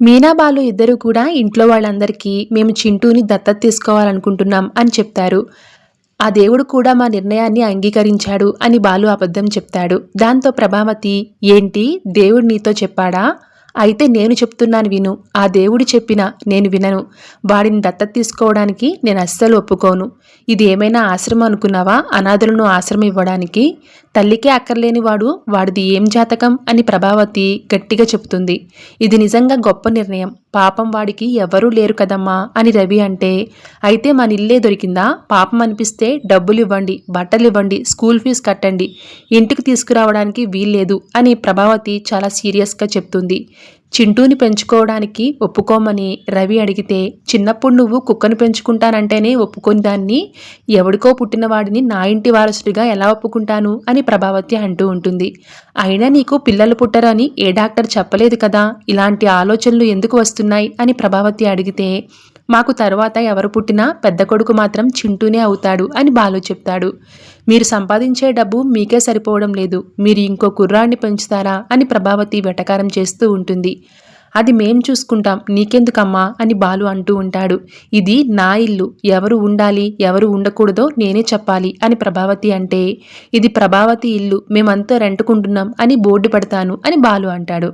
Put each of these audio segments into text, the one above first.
మీనాబాలు ఇద్దరు కూడా ఇంట్లో వాళ్ళందరికీ మేము చింటూని దత్తత తీసుకోవాలనుకుంటున్నాం అని చెప్తారు. ఆ దేవుడు కూడా మా నిర్ణయాన్ని అంగీకరించాడు అని బాలు అబద్ధం చెప్తాడు. దాంతో ప్రభావతి ఏంటి? దేవుడు నీతో చెప్పాడా? అయితే నేను చెప్తున్నాను విను. ఆ దేవుడు చెప్పిన నేను వినను. వాడిని దత్తత తీసుకోవడానికి నేను అస్సలు ఒప్పుకోను. ఇది ఏమైనా ఆశ్రమం అనుకున్నావా? అనాథులను ఆశ్రమం ఇవ్వడానికి? తల్లికే అక్కర్లేని వాడు వాడిది ఏం జాతకం అని ప్రభావతి గట్టిగా చెప్తుంది. ఇది నిజంగా గొప్ప నిర్ణయం. పాపం వాడికి ఎవరూ లేరు కదమ్మా అని రవి అంటే అయితే మన ఇల్లే దొరికిందా? పాపం అనిపిస్తే డబ్బులు ఇవ్వండి బట్టలు ఇవ్వండి స్కూల్ ఫీజు కట్టండి. ఇంటికి తీసుకురావడానికి వీల్లేదు అని ప్రభావతి చాలా సీరియస్గా చెప్తుంది. చింటూని పెంచుకోవడానికి ఒప్పుకోమని రవి అడిగితే చిన్నప్పుడు నువ్వు కుక్కను పెంచుకుంటానంటేనే ఒప్పుకొని దాన్ని ఎవడికో పుట్టిన వాడిని నా ఇంటి వారసుడిగా ఎలా ఒప్పుకుంటాను? అని ప్రభావతి అంటూ ఉంటుంది. అయినా నీకు పిల్లలు పుట్టరని ఏ డాక్టర్ చెప్పలేదు కదా? ఇలాంటి ఆలోచనలు ఎందుకు వస్తున్నాయి? అని ప్రభావతి అడిగితే మాకు తర్వాత ఎవరు పుట్టినా పెద్ద కొడుకు మాత్రం చింటూనే అవుతాడు అని బాలు చెప్తాడు. మీరు సంపాదించే డబ్బు మీకే సరిపోవడం లేదు. మీరు ఇంకో కుర్రాన్ని పెంచుతారా అని ప్రభావతి వెటకారం చేస్తూ ఉంటుంది. అది మేం చూసుకుంటాం. నీకెందుకమ్మా అని బాలు అంటూ ఉంటాడు. ఇది నా ఇల్లు. ఎవరు ఉండాలి ఎవరు ఉండకూడదో నేనే చెప్పాలి అని ప్రభావతి అంటే ఇది ప్రభావతి ఇల్లు. మేమంతా రెంటుకుంటున్నాం అని బోర్డు పెడతాను అని బాలు అంటాడు.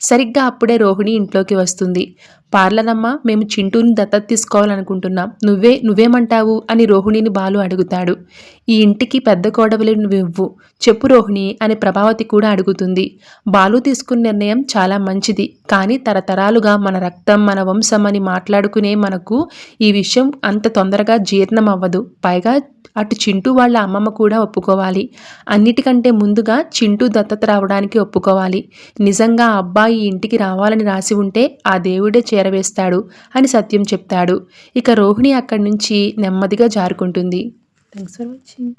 సరిగ్గా అప్పుడే రోహిణి ఇంట్లోకి వస్తుంది. పార్లనమ్మ మేము చింటూని దత్తత తీసుకోవాలనుకుంటున్నాం. నువ్వే నువ్వేమంటావు? అని రోహిణిని బాలు అడుగుతాడు. ఈ ఇంటికి పెద్ద కోడవలి నువ్వు. చెప్పు రోహిణి అని ప్రభావతి కూడా అడుగుతుంది. బాలు తీసుకున్న నిర్ణయం చాలా మంచిది. కానీ తరతరాలుగా మన రక్తం మన వంశం అని మాట్లాడుకునే మనకు ఈ విషయం అంత తొందరగా జీర్ణం అవ్వదు. పైగా అటు చింటూ వాళ్ళ అమ్మమ్మ కూడా ఒప్పుకోవాలి. అన్నిటికంటే ముందుగా చింటూ దత్తత రావడానికి ఒప్పుకోవాలి. నిజంగా అబ్బాయి ఇంటికి రావాలని రాసి ఉంటే ఆ దేవుడే చేరవేస్తాడు అని సత్యం చెప్తాడు. ఇక రోహిణి అక్కడి నుంచి నెమ్మదిగా జారుకుంటుంది. Thanks for watching